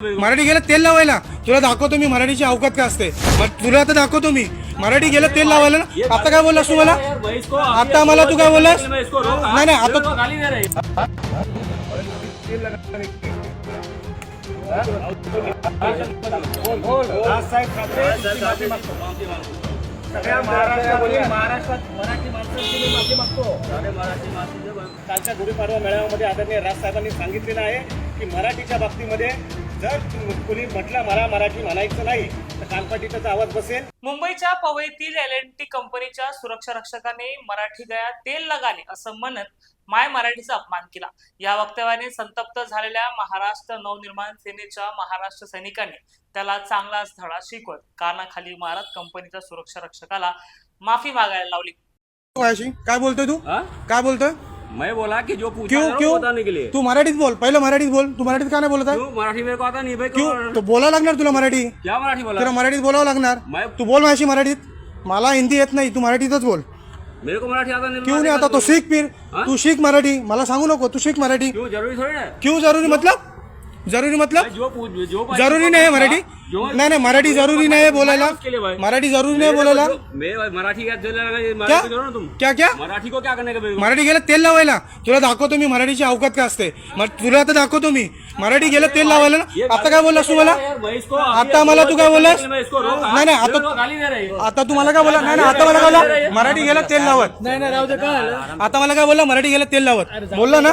मराठी गेलं तेल लावायला. तुला दाखवतो मी मराठीची अवकात काय असते. मग तुला आता दाखवतो मी. मराठी गेलं तेल लावायला ना. आता काय बोललास तू मला? आता मला तू काय बोललास? नाही नाही आता सगळ्या महाराष्ट्रामध्ये महाराष्ट्रात मराठी माणसांची मी माफी मागतो कालच्या गुढीपाडवा मेळाव्यामध्ये आदरणीय राजसाहेबांनी सांगितलेलं आहे की मराठीच्या बाबतीमध्ये जर कोणी म्हटलं मला मराठी म्हणायचं नाही तर कानपाटीचा आवाज बसेल. मुंबईच्या पवईतील एल एन टी कंपनीच्या सुरक्षा रक्षकाने मराठी गया तेल लगाने असं म्हणत माय मराठीचा अपमान केला. या वक्तव्याने संतप्त झालेल्या महाराष्ट्र नवनिर्माण सेनेच्या महाराष्ट्र सैनिकांनी त्याला चांगलाच धडा शिकवत कानाखाली मारत कंपनीच्या सुरक्षा रक्षकाला माफी मागायला लावली. काय बोलतोय तू? हाँ? काय बोलतोय? मैं बोला कि जो पूछा क्यों क्यों? बताने के लिए। तू मराठीत बोल पहिलं मराठीत बोल। तू मराठीत का नाही बोलत आहे? क्यों? मराठी मेरे को आता नहीं भाई क्यों? तो बोलावं लागणार तुला मराठी? क्या मराठी बोला? तुला मराठीत बोलावं लागणार? मैं- तू बोल माझ्याशी मराठीत. मला हिंदी येत नाही तू मराठीतच बोल. मेरे को मराठी आता नहीं क्यों नाही आता? तो शिक फिर? तू शिक मराठी. मला सांगू नको तू शिक मराठी. क्यों? जरूरी थोड़ी ना. क्यों जरुरी? मतलब? जरुरी मतलब? जो पूछ जो भाई- जरुरी नाही आहे मराठी? जो नाही नाही मराठी जरुरी नाही आहे बोलायला. भाई मराठी जरुरी नाही को बोलायला. मैं मराठी क्या दिल लगा क्या? मराठी करो ना तुम. क्या क्या? मराठी को क्या करने का मेरे को? मराठी गेलं तेल लावायला. तुला दाखवतो मी मराठीची अवकात काय असते. मग तुला आता दाखवतो मी. मराठी गेलं तेल लावायला ये ना आता काय बोललास तू मला? यार, मैं इसको आता मला तू काय बोललास? मैं इसको रोका. नाही नाही मेरे को आता गाली दे रही है। आता तू मला काय बोला नाही नाही आता मला काय बोला. मराठी गेलं तेल लावत. नाही नाही राहू दे आता मला काय बोलला? मराठी गेलं तेल लावत. बोलला ना?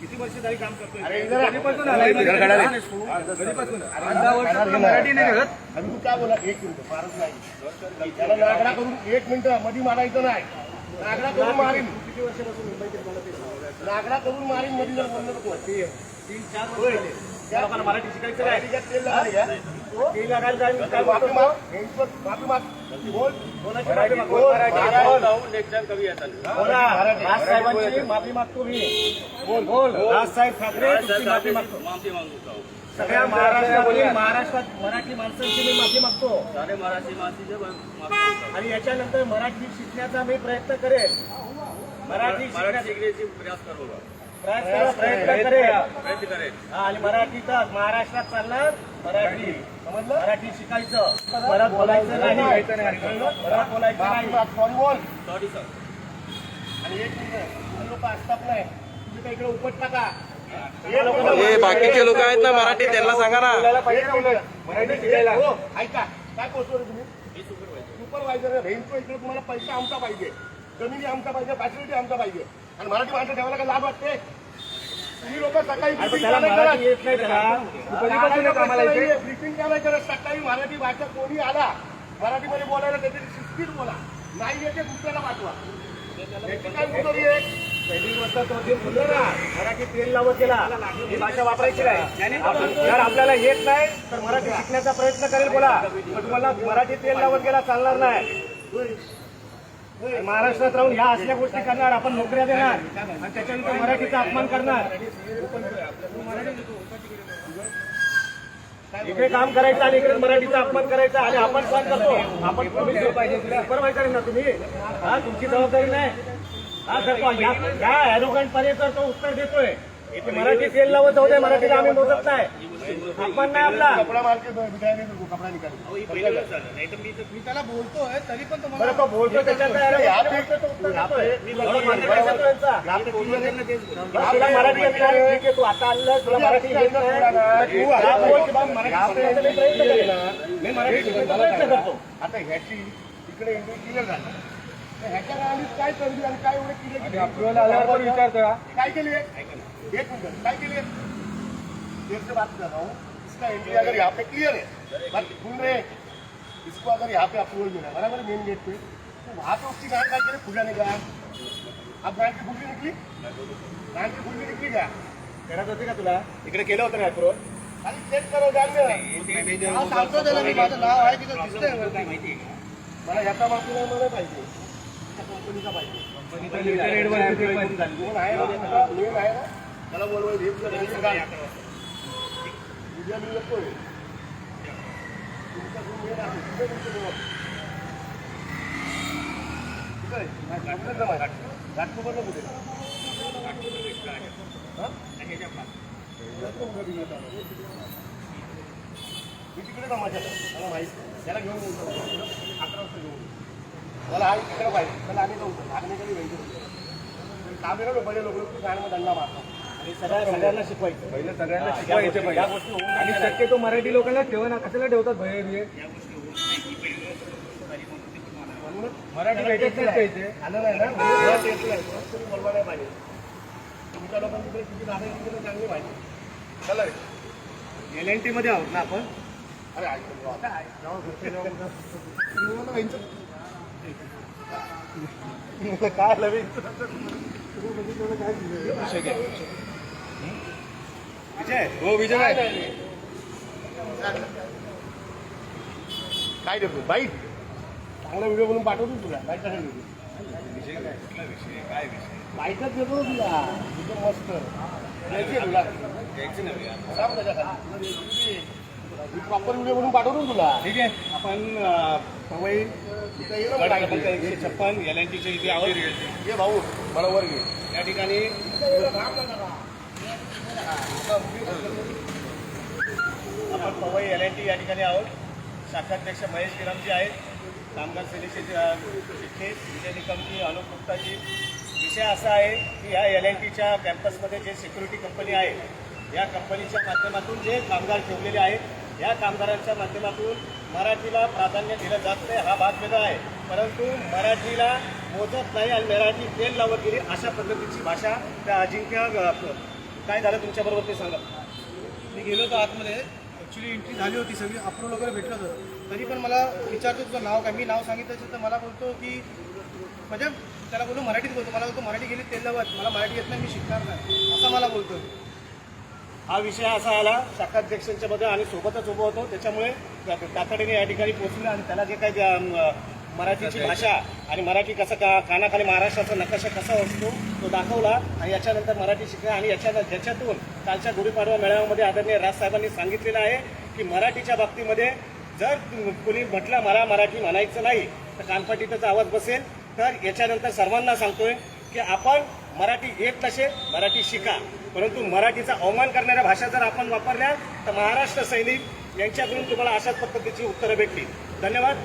किती वर्ष झाली काम करतोय? मराठी नाही करत आणि तू काय बोला? एक मिनिट फारच नाही. त्याला नागडा करून एक मिनिटमध्ये मारायचं नाही. नागडा करून मारीन. किती वर्षापासून नागडा करून मारीन मध्ये जर बोललं नको. तीन चार वर्ष. झाले. त्या लोकांना मराठी शिकायचं काय? तेल लागायला काय माफी बोलतो? माग यांच्यावर माफी माग. राजसाहेबांची माफी मागतो मी बोल बोल राजसाहेब ठाकरे तुमची माफी मागतो माफी मांगता हूँ सगळ्या महाराष्ट्रामध्ये महाराष्ट्रात मराठी माणसांची मी माफी मागतो सारे मराठी माफी से माफी मांगता हूँ. आणि याच्यानंतर मराठी शिकण्याचा मी प्रयत्न करेल मराठी शिकण्याचा प्रयास करूंगा प्रयत्न करेल प्रयत्न करें हा, आणि मराठीतच महाराष्ट्रात चालणार मराठी मराठी शिकायचं. परत बोलायचं नाही. परत बोलायचं नाही. सॉरी बोल. सॉरी सर आणि एक मिनिट. लोक असतात नाही. तुम्ही काय इकडे उपट टाका. हे बाकीचे लोक आहेत ना मराठी त्यांना सांगा ना. मराठी शिकायला. हो, ऐका. काय तुम्ही? सुपरवायझर आहे रेंजो इकडे तुम्हाला पैसा आमचा पाहिजे. जमिनी आमचा पाहिजे फॅसिलिटी आमचा पाहिजे. आणि मराठी माणसं ठेवायला काय लाभ वाटते? तुम्ही लोक सकाळी? ब्रिफिंग सकाळी मराठी भाषा कोणी आला मराठीमध्ये बोलायला शिस्तीत बोला. नाही येते दुसऱ्याला पाठवा. काय मुदत आहे? मराठी तेल लावत गेला ही भाषा वापरायची नाही. जर आपल्याला येत नाही तर मराठी शिकण्याचा प्रयत्न करेल बोला. पण तुम्हाला मराठी तेल लावत गेला चालणार नाही. महाराष्ट्रात राहून ह्या असल्या गोष्टी करणार आपण नोकऱ्या देणार आणि त्याच्यानंतर मराठीचा अपमान करणार. इकडे काम करायचं आणि इकडे मराठीचा अपमान करायचा आणि आपण पण करतो. आपण सुपरवायझर ना तुम्ही? हा तुमची जबाबदारी नाही. हा सर ह्या ॲरोगंट पर्यंत तो उत्तर देतोय. मराठी तेल लावत जाऊ दे मराठीला आम्ही मोजत नाही अपमान नाही आपला कपडा मार्केट कपडा निकाल मी त्याला बोलतोय तरी पण बरं तो बोलतो त्याच्यात? या तो उत्तर देतोय. तुला मराठी येत नाही, ठीक आहे, तू आता आलेला तुला मराठी येत नाही. तू आता बोल की बा मराठी शिकायचा मी प्रयत्न करेन. मी मराठी प्रयत्न करतो आता ह्याची इकडे एंट्री क्लिअर झाली ह्याच्या इसका अगर यहाँ पे अप्रूवल मिला बराबर मेन गेट पे तो वहाँ पे उसकी गाड़ी खुला नहीं गया अब गाड़ी की खुली निकली गाड़ी की खुली निकली क्या करत होती का तुला इकडे केलं होतं ना अप्रोच खाली चेक करो गाड़ी सांगतो त्याला मी, माझं नाव आहे तिथं कंपनीचा पाहिजे आहे ना आहे. उद्या मी येतोय आहे घाटकोपरला कुठे मी तिकडे माहिती त्याला घेऊन अकरा वाजता घेऊन मला हा तिकडे पाहिजे त्याला आम्ही जाऊ. लागण्याकडे व्हायचं काम आहे ना बडे लोक मारतात. सगळ्या सगळ्यांना शिकवायचं. पहिलं सगळ्यांना शिकवायचं पहिलं. होऊन आणि. शक्यतो मराठी लोकांना ठेवा ना कशाला ठेवतात भय बिये? मराठी भेटत नाही इथे आलं नाही ना? बोलवा नाही पाहिजे. तुमच्या लोकांची नावे किती चांगली पाहिजे. चला एल एन टी मध्ये आहोत ना आपण? अरे ऐक ना, आता ऐक. जेव्हा घरचे जेव्हा कुठं- तुम्ही बोला ना, यांचं- काय विजय हो विजय काय काय देतो बाईट चांगला व्हिडिओ बनवून पाठवतो तुला बाईट काय विषय बाईटच देतो तुला एकदम मस्त द्यायची तुला सांग त्याच्याखाली. प्रॉपर व्हिडिओ बनवून पाठवतो तुला ठीक आहे आपण पवई एकशे छप्पन एल एन टीच्या इथे आहोत. ये भाऊ वर घे. या ठिकाणी आपण पवई एल एन टी या ठिकाणी आहोत. शाखाध्यक्ष महेश गिरामजी आहेत. कामगार सेनेचे चिठ्ठे विजय निकमजी अनुप गुप्ताजी. विषय असा आहे की या एल एन टीच्या कॅम्पसमध्ये जे सिक्युरिटी कंपनी आहे या कंपनीच्या माध्यमातून जे कामगार ठेवलेले आहेत या कामगारांच्या माध्यमातून मराठीला प्राधान्य दिलं जात नाही हा भाग वेगळा आहे. परंतु मराठीला मोजत नाही आणि मराठी तेल लावत गेली अशा पद्धतीची भाषा त्या अजिंक्य काय झालं तुमच्याबरोबर ते सांगा. मी गेलो होतो आतमध्ये. ॲक्च्युली एंट्री झाली होती सगळी. अप्रूव्ह वगैरे भेटलं होतं. तरी पण मला विचारतो तुझं नाव काय? मी नाव सांगितलं तर मला बोलतो की म्हणजे त्याला बोलतो मराठीत बोलतो. मला बोलतो मराठी गेली तेल लावत. मला मराठी येत नाही मी शिकणार नाही. असं मला बोलतो. हा विषय असा आला शाखाध्यक्षांच्या मध्ये आणि सोबतच उभं होतो. त्याच्यामुळे तातडीने या ठिकाणी पोहोचलो आणि त्याला जे काही मराठीची भाषा आणि मराठी कसं का कानाखाली महाराष्ट्राचा नकाशा कसा असतो तो दाखवला आणि याच्यानंतर मराठी शिकला आणि याच्या ज्याच्यातून कालच्या गुढीपाडवा मेळाव्यामध्ये आदरणीय राजसाहेबांनी सांगितलेलं आहे की मराठीच्या बाबतीमध्ये जर कोणी म्हटलं मला मराठी म्हणायचं नाही तर कानपाटीतच आवाज बसेल. तर याच्यानंतर सर्वांना सांगतोय की आपण मराठी येत नसे मराठी शिका. परंतु मराठीचा अवमान करणाऱ्या भाषा जर आपण वापरल्या तर महाराष्ट्र सैनिक यांच्याकडून तुम्हाला अशाच पद्धतीची उत्तरं भेटली. धन्यवाद.